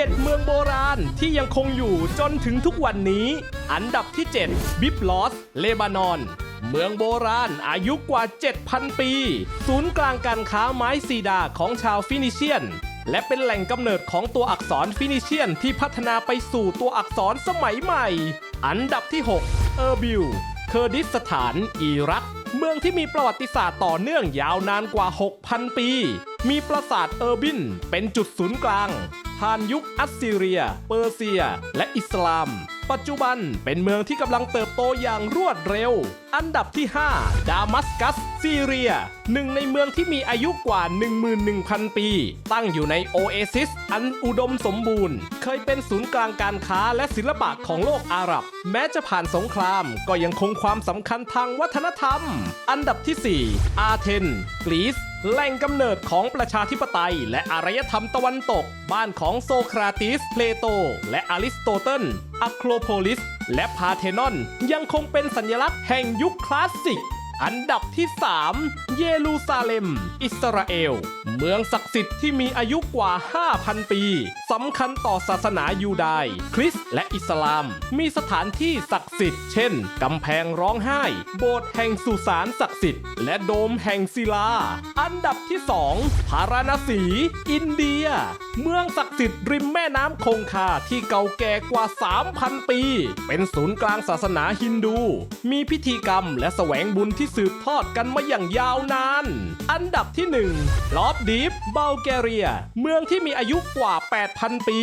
7 เมืองโบราณที่ยังคงอยู่จนถึงทุกวันนี้ อันดับที่ 7 บิบลอส เลบานอน เมืองโบราณอายุกว่า 7,000 ปี ศูนย์กลางการค้าไม้ซีดาของชาวฟินิเชียน และเป็นแหล่งกำเนิดของตัวอักษรฟินิเชียนที่พัฒนาไปสู่ตัวอักษรสมัยใหม่ อันดับที่ 6 เออร์บิลเคอร์ดิสถาน อิรักเม องที่มีประวัติศาสตร์ต่อเนื่องยาวนานกว่า 6,000 ปี มีปราสาทเออร์บินเป็นจุดศูนย์กลางผ่านยุคอัสซีเรีย เปอร์เซีย และอิสลาม ปัจจุบันเป็นเมืองที่กำลังเติบโตอย่างรวดเร็ว อันดับที่ 5 ดามัสกัส ซีเรีย หนึ่งในเมืองที่มีอายุกว่า 11,000 ปี ตั้งอยู่ในโอเอซิส อันอุดมสมบูรณ์ เคยเป็นศูนย์กลางการค้าและศิลปะของโลกอาหรับ แม้จะผ่านสงครามก็ยังคงความสำคัญทางวัฒนธรรมอันดับที่ 4 อาเทนกรีซแหล่งกำเนิดของประชาธิปไตย และอารยธรรมตะวันตก บ้านของโซเคราติส เพลโต และอริสโตเติลอะโครโพลิส และพาเทนอน ยังคงเป็นสัญลักษณ์แห่งยุคคลาสสิก อันดับที่ 3 เยรูซาเล็ม อิสราเอล เมืองศักดิ์สิทธิ์ที่มีอายุกว่า 5,000 ปีสำคัญต่อศาสนายูดายคริสต์และอิสลาม มีสถานที่ศักดิ์สิทธิ์ เช่น กำแพงร้องไห้ โบสถ์แห่งสุสานศักดิ์สิทธิ์ และโดมแห่งศิลา อันดับที่ 2 พาราณสี อินเดีย เมืองศักดิ์สิทธิ์ริมแม่น้ำคงคาที่เก่าแก่กว่า 3,000 ปี เป็นศูนย์กลางศาสนาฮินดู มีพิธีกรรมและแสวงบุญที่สืบทอดกันมาอย่างยาวนาน อันดับที่1ลอบดีฟบัลแกเรีย เมืองที่มีอายุกว่า 8,000 ปี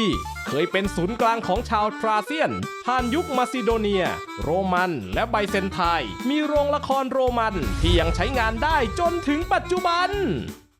เคยเป็นศูนย์กลางของชาวทราเซียนผ่านยุคมาซิโดเนีย โรมันและไบเซนไทมีโรงละครโรมันที่ยังใช้งานได้จนถึงปัจจุบัน